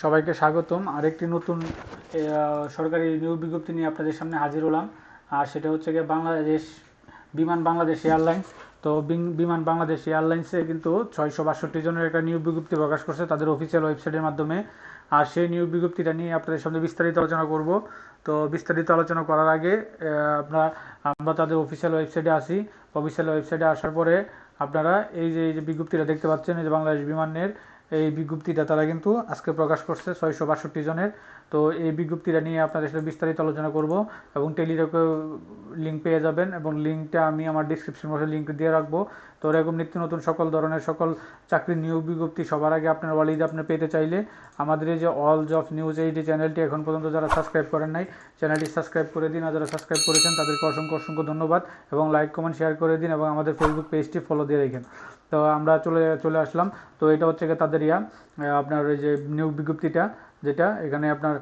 সবাইকে স্বাগতম। আরেকটি নতুন সরকারি নিয়োগ বিজ্ঞপ্তি নিয়ে আপনাদের সামনে হাজির হলাম। আর সেটা হচ্ছে গিয়ে বাংলাদেশ, বিমান বাংলাদেশ এয়ারলাইন্স। তো বিমান বাংলাদেশ এয়ারলাইন্সে কিন্তু ছয়শো বাষট্টি জনের একটা নিয়োগ বিজ্ঞপ্তি প্রকাশ করছে তাদের অফিসিয়াল ওয়েবসাইটের মাধ্যমে। আর সেই নিয়োগ বিজ্ঞপ্তিটা নিয়ে আপনাদের সামনে বিস্তারিত আলোচনা করব। তো বিস্তারিত আলোচনা করার আগে আপনারা, আমরা তাদের অফিসিয়াল ওয়েবসাইটে আসি অফিসিয়াল ওয়েবসাইটে আসার পরে আপনারা এই যে বিজ্ঞপ্তিটা দেখতে পাচ্ছেন, এই যে বাংলাদেশ বিমানের এই বিজ্ঞপ্তিটা তারা কিন্তু আজকে প্রকাশ করছে ছয়শো বাষট্টি জনের। তো এই বিজ্ঞপ্তিটা নিয়ে আপনাদের সাথে বিস্তারিত আলোচনা করব এবং টেলিটকে লিঙ্ক পেয়ে যাবেন এবং লিঙ্কটা আমি আমার ডিসক্রিপশন বক্সে লিঙ্ক দিয়ে রাখব। তো এরকম নিত্য নতুন সকল ধরনের সকল চাকরির নিয়োগ বিজ্ঞপ্তি সবার আগে আপনার ওয়ালিদ আপনি পেতে চাইলে আমাদের এই যে অল জব নিউজ এই যে চ্যানেলটি এখন পর্যন্ত যারা সাবস্ক্রাইব করেন নাই চ্যানেলটি সাবস্ক্রাইব করে দিন। আর যারা সাবস্ক্রাইব করেছেন, তাদেরকে অসংখ্য অসংখ্য ধন্যবাদ এবং লাইক কমেন্ট শেয়ার করে দিন এবং আমাদের ফেসবুক পেজটি ফলো দিয়ে রাখেন। তো আমরা চলে চলে আসলাম। তো এটা হচ্ছে তাদের ইয়া, আপনার ওই যে নিয়োগ বিজ্ঞপ্তিটা। যেটা এখানে আপনার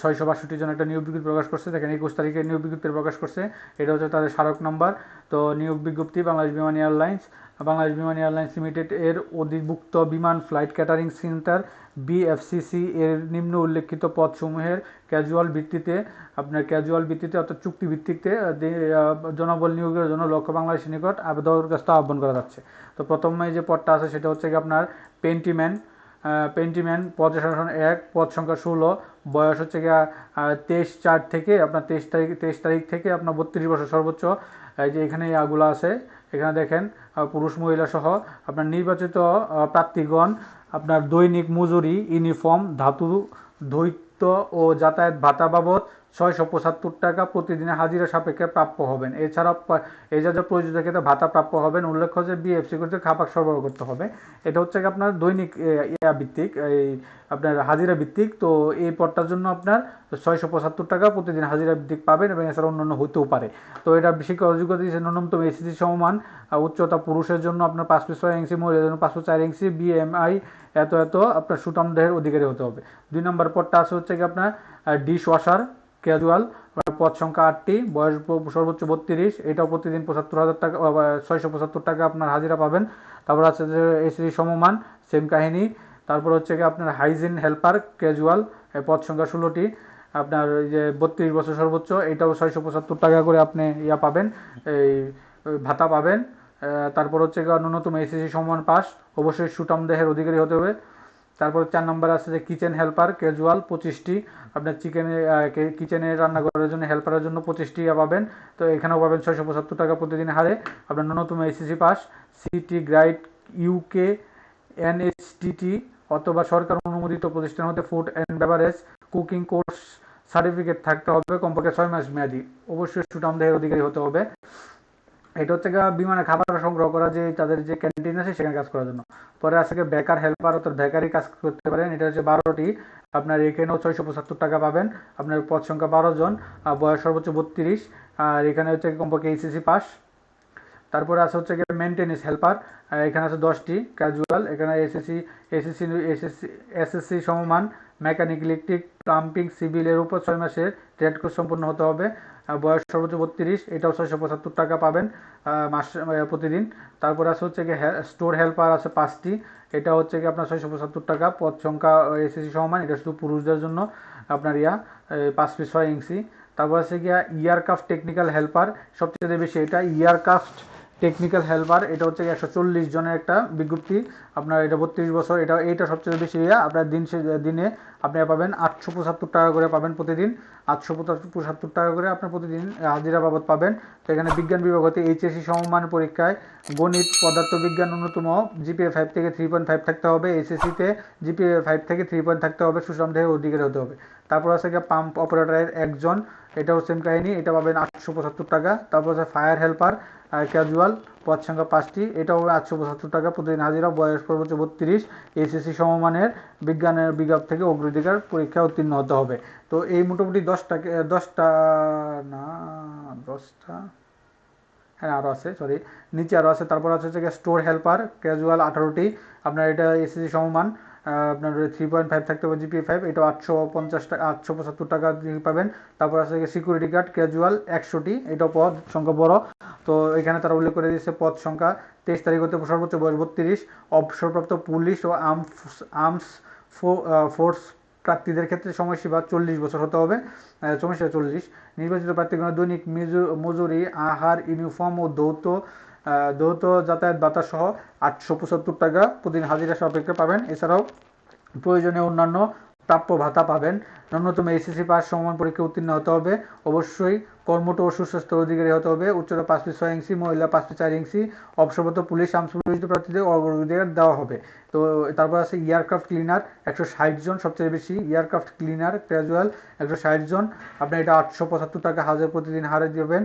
ছয়শো বাষট্টি জন একটা নিয়োগ বিজ্ঞপ্তি প্রকাশ করছে। দেখেন একুশ তারিখে নিয়োগ বিজ্ঞপ্তি প্রকাশ করছে। এটা হচ্ছে তাদের স্মারক নাম্বার। তো নিয়োগ বিজ্ঞপ্তি বাংলাদেশ বিমান এয়ারলাইন্স, বাংলাদেশ বিমান এয়ারলাইন্স লিমিটেড এর অধিভুক্ত বিমান ফ্লাইট ক্যাটারিং সেন্টার, বিএফসিসি এর নিম্ন উল্লেখিত পদসমূহের ক্যাজুয়াল ভিত্তিতে, আপনার ক্যাজুয়াল ভিত্তিতে অর্থাৎ চুক্তি ভিত্তিতে জনবল নিয়োগের জন্য লক্ষ্য বাংলাদেশের নিকট আবেদনের কাছে আহ্বান করা যাচ্ছে। তো প্রথমে যে পদটা আছে সেটা হচ্ছে আপনার পেন্টিম্যান পেন্টিম্যান পদ শাসন এক পদ সংখ্যা ষোলো, বয়স হচ্ছে গিয়া তেইশ চার থেকে, আপনার তেইশ তারিখ তেইশ তারিখ থেকে আপনার বত্রিশ বছর সর্বোচ্চ। এই যে এখানে আগুলো আছে, এখানে দেখেন পুরুষ মহিলা সহ আপনার নির্বাচিত প্রার্থীগণ, আপনার দৈনিক মজুরি, ইউনিফর্ম, ধাতু, ধৈত্য ও যাতায়াত ভাতা বাবদ ছয়শো পঁচাত্তর টাকা প্রতিদিনে হাজিরা সাপেক্ষে প্রাপ্য হবেন। এছাড়া পা- এই যা যা প্রয়োজনীয় ক্ষেত্রে ভাতা প্রাপ্য হবেন। উল্লেখ্য যে বিএফসি কর্তৃক খাবার সরবরাহ করতে হবে। এটা হচ্ছে আপনার দৈনিক ইয়া ভিত্তিক এই আপনার হাজিরা ভিত্তিক। তো এই পদটার জন্য আপনার ছয়শো পঁচাত্তর টাকা প্রতিদিন হাজিরা ভিত্তিক পাবেন এবং এছাড়া অন্যান্য হতেও পারে। তো এটা শিক্ষা অযোগ্যতা দিয়েছে ন্যূনতম এসিসি সমমান আহ, উচ্চতা পুরুষের জন্য আপনার পাঁচ ফুট ছয় ইঞ্চি মহিলার জন্য পাঁচ ফুট চার ইঞ্চি বিএমআই এত এত আপনার সুটাম দেহের অধিকারী হতে হবে। দুই নম্বর পদটা আছে হচ্ছে কি আপনার ডিশ ওয়াশার ক্যাজুয়াল পদ সংখ্যা আটটি, বয়স সর্বোচ্চ বত্রিশ, এটাও প্রতিদিন পঁচাত্তর হাজার টাকা ছয়শো পঁচাত্তর টাকা আপনার হাজিরা পাবেন। তারপর আছে যে এসি সমমান সেম কাহিনী। তারপর হচ্ছে কি আপনার হাইজিন হেল্পার ক্যাজুয়াল পদ সংখ্যা ষোলোটি। আপনার যে বত্রিশ বছর সর্বোচ্চ, এটাও ছয়শো পঁচাত্তর টাকা করে আপনি ইয়া পাবেন, এই ভাতা পাবেন। তারপর হচ্ছে ন্যূনতম এসএসসি সমান পাস, অবশ্যই সুটাম দেহের অধিকারী হতে হবে। তারপর চার নম্বর আছে যে কিচেন হেল্পার ক্যাজুয়াল পঁচিশটি। আপনার চিকেনে কিচেনে রান্না করার জন্য হেল্পারের জন্য পঁচিশটি পাবেন। তো এখানেও পাবেন ছয়শো পঁচাত্তর টাকা প্রতিদিন হারে। আপনার ন্যূনতম এসএসসি পাস সিটি গ্রাইড ইউকে এনএসটিটি অথবা সরকার অনুমোদিত প্রতিষ্ঠান হতে food and beverage cooking course certificate থাকতে হবে। কমপক্ষে ছয় মাস মেয়াদি। অবশ্যই সুটাম দেহের অধিকারী হতে হবে। এটা হচ্ছে বিমানে খাবার সংগ্রহ করা যে তাদের যে ক্যান্টিন আছে সেখানে কাজ করার জন্য। পরে গিয়ে বেকার হেল্পার অর্থাৎ বেকারি কাজ করতে পারেন। এটা হচ্ছে বারোটি। আপনার এখানেও ছয়শো পঁচাত্তর টাকা পাবেন। আপনার পদ সংখ্যা বারো জন বয়স সর্বোচ্চ বত্রিশ। আর এখানে হচ্ছে কমপক্ষে এইচএসি পাস তারপরে আছে হচ্ছে গিয়ে মেনটেনেন্স হেল্পার এখানে আছে দশটি ক্যাজুয়াল এখানে এসএসসি এসএসসি এসএসসি এসএসসি সমমান মেকানিক ইলেকট্রিক প্লাম্পিং সিভিলের উপর ছয় মাসের ট্রেড কোর্স সম্পূর্ণ হতে হবে। বয়স সর্বোচ্চ বত্রিশ, এটাও ছয়শো পঁচাত্তর টাকা পাবেন মাস প্রতিদিন। তারপরে আছে হচ্ছে গিয়ে স্টোর হেল্পার আছে পাঁচটি, এটা হচ্ছে কি আপনার ছয়শো পঁচাত্তর টাকা, পদ সংখ্যা এসএসসি সমমান এটা শুধু পুরুষদের জন্য, আপনার ইয়া পাঁচ পিস ছয় ইঞ্চি। তারপর আছে গিয়া ইয়ারক্রাফট টেকনিক্যাল হেল্পার সবচেয়ে বেশি এটা ইয়ারক্রাফট টেকনিক্যাল হেল্পার এটা হচ্ছে একশো চল্লিশ জনের একটা বিজ্ঞপ্তি। আপনার এটা বত্রিশ বছর, এটা, এইটা সবচেয়ে বেশি ইয়া, আপনার দিন দিনে আপনি পাবেন আটশো পঁচাত্তর টাকা করে পাবেন প্রতিদিন। আটশো পঁচাত্তর টাকা করে আপনার প্রতিদিন হাজিরা বাবদ পাবেন। তো এখানে বিজ্ঞান বিভাগ হতে এইচএসসি সমমান পরীক্ষায়। গণিত, পদার্থবিজ্ঞান ন্যূনতম জিপিএ ফাইভ থেকে থ্রি পয়েন্ট ফাইভ থাকতে হবে। এসএসসিতে জিপিএ ফাইভ থেকে থ্রি পয়েন্ট থাকতে হবে। সুষম দেহের অধিকারী হতে হবে। তারপর আছে পাম্প অপারেটরের একজন। এটাও সেম কাহিনী, এটা পাবেন আটশো পঁচাত্তর টাকা। তারপর আছে ফায়ার হেল্পার ক্যাজুয়াল পদ সংখ্যা পাঁচটি, এটাও আটশো পঁচাত্তর টাকা। প্রতিদিন হাজিরা, বয়স সর্বোচ্চ বত্রিশ। এসএসসি সমমানের বিজ্ঞানের বিজ্ঞাপ থেকে অগ্রাধিকার পরীক্ষা উত্তীর্ণ হতে হবে। তো এই মোটামুটি দশটা দশটা, না, দশটা হ্যাঁ আরও আছে সরি নিচে আরও আছে। তারপর আছে হচ্ছে স্টোর হেল্পার ক্যাজুয়াল আঠারোটি। আপনার এটা এসএসসি সমমান আপনার থ্রি পয়েন্ট ফাইভ থাকতে হবে জিপিএ ফাইভ এটা আটশো পঞ্চাশ টাকা, আটশো পঁচাত্তর টাকা পাবেন। তারপর আছে সিকিউরিটি গার্ড ক্যাজুয়াল একশোটি এটা পদ সংখ্যা বড়। তো এখানে তারা উল্লেখ করে দিয়েছে পদ সংখ্যা। তেইশ তারিখ হতে সর্বোচ্চ বয়স বত্রিশ। অবসরপ্রাপ্ত পুলিশ ও আর্মস আর্মস ফোর্স প্রার্থীদের ক্ষেত্রে সময়সীমা চল্লিশ বছর হতে হবে। সময়সীমা চল্লিশ। নির্বাচিত প্রার্থীগণ দৈনিক মজুরি, আহার ইউনিফর্ম ও দৌত দৌত যাতায়াত ভাতা সহ আটশো পঁচাত্তর টাকা প্রতিদিন হাজিরা সাপেক্ষে পাবেন। এছাড়াও প্রয়োজনীয় অন্যান্য প্রাপ্য ভাতা পাবেন। ন্যূনতম এসএসসি পাস সমান পরীক্ষায় উত্তীর্ণ হতে হবে। অবশ্যই কর্মঠ ও সুস্বাস্থ্য অধিকারী হতে হবে। উচ্চতা পাঁচ ফিট ছয় ইঞ্চি, মহিলা পাঁচ ফিট চার ইঞ্চি। অবসরপ্রাপ্ত পুলিশ আমসুবিহিত প্রার্থীদের অগ্রাধিকার দেওয়া হবে। তো তারপর আছে এয়ারক্রাফট ক্লিনার, একশো ষাট জন সবচেয়ে বেশি। এয়ারক্রাফট ক্লিনার, ক্যাজুয়াল, একশো ষাট জন। আপনি এটা আটশো পঁচাত্তর টাকা হাজার প্রতিদিন হারে দেবেন।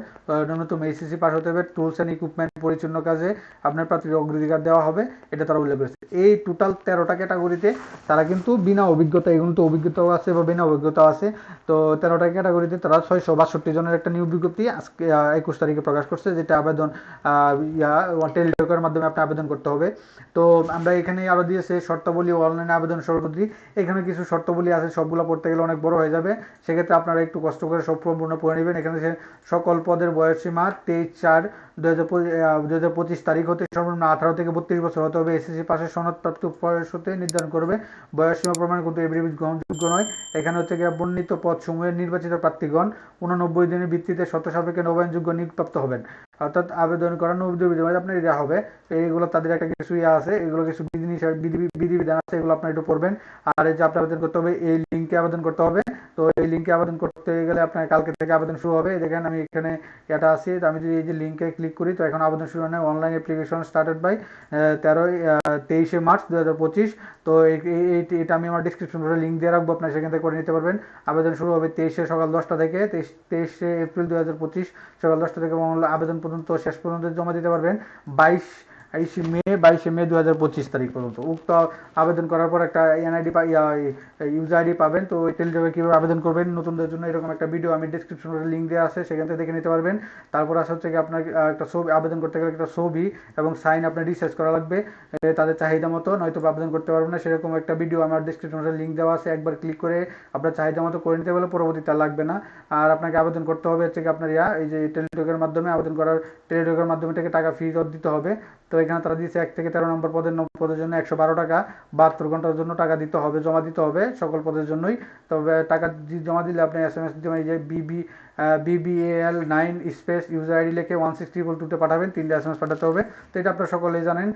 ন্যূনতম এসিসি পাস হতে হবে। টুলস অ্যান্ড ইকুইপমেন্ট পরিচ্ছন্ন কাজে আপনার প্রার্থীর অগ্রাধিকার দেওয়া হবে। এটা তারা উল্লেখ করেছে। এই টোটাল তেরোটা ক্যাটাগরিতে তারা কিন্তু বিনা অভিজ্ঞতা এগুলো তো অভিজ্ঞতাও আছে বা বিনা অভিজ্ঞতাও আছে। তো তেরোটা ক্যাটাগরিতে তারা ছয়শো বাষট্টি জনের একটা নিয়োগ বিজ্ঞপ্তি আজকে একুশ তারিখে প্রকাশ করছে, যেটা আবেদন টেলিটকের মাধ্যমে আপনি আবেদন করতে হবে। তো আমরা এখানে আরও দিয়েছে শর্তাবলী অনলাইনে আবেদন সর্বত্রী। এখানে কিছু শর্তাবলী আছে, সবগুলো পড়তে গেলে অনেক বড় হয়ে যাবে। সেক্ষেত্রে আপনারা একটু কষ্ট করে সব সম্পূর্ণ পড়ে নেবেন। এখানে সকল পদের বয়সসীমা, তেইশ, চার দু হাজার পঁচিশ তারিখ হতে সর্বনিম্ন আঠারো থেকে বত্রিশ বছর হতে হবে। এসএসসি পাশের সনদপ্রাপ্ত হতে নির্ধারণ করবে। বয়সসীমা প্রমাণ করতে এভিডেভিট গ্রহণযোগ্য নয়। এখানে হচ্ছে গিয়ে বর্ণিত পদ সমূহের নির্বাচিত প্রার্থীগণ উননব্বই দিনের ভিত্তিতে শর্ত সাপেক্ষে নবায়নযোগ্য নিয়োগপ্রাপ্ত হবেন। অর্থাৎ আবেদন করা নব্বই বিধান আপনার দেওয়া হবে। এইগুলো তাদের একটা কিছু ইয়ে আছে, এগুলো কিছু বিধি নিষেধ- বিধি বিধি বিধান আছে, এগুলো আপনার একটু পড়বেন। আর এই যে আপনি আবেদন করতে হবে, এই লিঙ্কে আবেদন করতে হবে। তো এই লিঙ্কে আবেদন করতে গেলে আপনার কালকে থেকে আবেদন শুরু হবে। দেখেন আমি এখানে এটা আছি আমি যদি এই যে লিঙ্কে ক্লিক করি, তো এখন আবেদন শুরু হয়। অনলাইন অ্যাপ্লিকেশন স্টার্টেড বাই তেরোই তেইশে মার্চ দু হাজার পঁচিশ। তো এটা আমি আমার ডিসক্রিপশন বক্সে লিঙ্ক দিয়ে রাখব, আপনার সেখান থেকে করে নিতে পারবেন। আবেদন শুরু হবে তেইশে সকাল দশটা থেকে, তেইশ, তেইশে এপ্রিল দু হাজার পঁচিশ সকাল দশটা থেকে আবেদন পর্যন্ত শেষ পর্যন্ত জমা দিতে পারবেন। বাইশ বাইশে মে বাইশে মে দু হাজার পঁচিশ তারিখ পর্যন্ত। উক্ত আবেদন করার পর একটা এনআইডি ইউজার আইডি পাবেন। তো টেলিটকে কীভাবে আবেদন করবেন, নতুনদের জন্য এরকম একটা ভিডিও আমি ডিসক্রিপশনে লিঙ্ক দেওয়া আছে, সেখান থেকে দেখে নিতে পারবেন। তারপর আসা হচ্ছে আপনার একটা ছবি, আবেদন করতে গেলে একটা ছবি এবং সাইন আপনার রিসার্চ করা লাগবে। তাদের চাহিদা মতো, নয়তো আবেদন করতে পারবেন না, সেরকম একটা ভিডিও আমার ডিসক্রিপশনে লিঙ্ক দেওয়া আছে। একবার ক্লিক করে আপনার চাহিদা মতো করে নিতে পারলে পরবর্তীতে লাগবে না। আর আপনাকে আবেদন করতে হবে হচ্ছে আপনার ইয়া, এই যে টেলিটকের মাধ্যমে আবেদন করার টেলিটকের মাধ্যমে থেকে টাকা ফি দিতে হবে। তো এখানে তারা দিয়েছে এক থেকে তেরো নম্বর পদের পদের জন্য একশো বারো টাকা, বাহাত্তর ঘণ্টার জন্য টাকা দিতে হবে, জমা দিতে হবে সকল পদের জন্যই। তবে টাকা জমা দিলে আপনি এস এম এস যে BB BBL nine space user ID লিখে ওয়ান সিক্স ট্রিপল টুতে পাঠাবেন, তিনটে এস এম এস পাঠাতে হবে। তো এটা আপনারা সকলেই জানেন।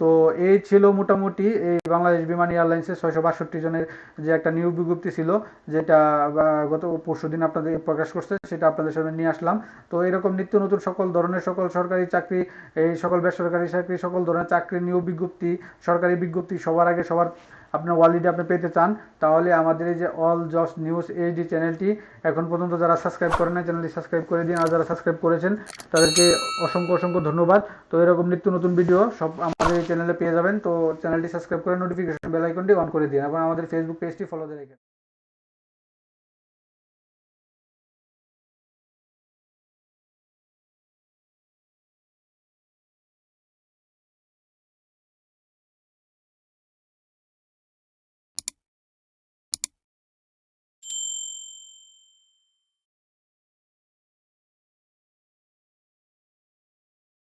তো এই ছিল মোটামুটি এই বাংলাদেশ বিমান এয়ারলাইন্সের ছয়শো বাষট্টি জনের যে একটা নিয়োগ বিজ্ঞপ্তি ছিল, যেটা গত পরশু দিন আপনাদের প্রকাশ করছে, সেটা আপনাদের সামনে নিয়ে আসলাম। তো এরকম নিত্য নতুন সকল ধরনের সকল সরকারি চাকরি, এই সকল বেসরকারি চাকরি, সকল ধরনের চাকরি নিয়োগ বিজ্ঞপ্তি সরকারি বিজ্ঞপ্তি সবার আগে সবার আপনার ওয়ালিডে আপনি পেতে চান, তাহলে আমাদের এই যে অল জবস নিউজ এইচডি চ্যানেলটি এখন পর্যন্ত যারা সাবস্ক্রাইব করেন না চ্যানেলটি সাবস্ক্রাইব করে দিন। আর যারা সাবস্ক্রাইব করেছেন, তাদেরকে অসংখ্য অসংখ্য ধন্যবাদ। তো এরকম নিত্য নতুন ভিডিও সব আমাদের এই চ্যানেলে পেয়ে যাবেন। তো চ্যানেলটি সাবস্ক্রাইব করে নোটিফিকেশন বেল আইকনটি অন করে দিন এবং আমাদের ফেসবুক পেজটি ফলো দিয়ে রেখে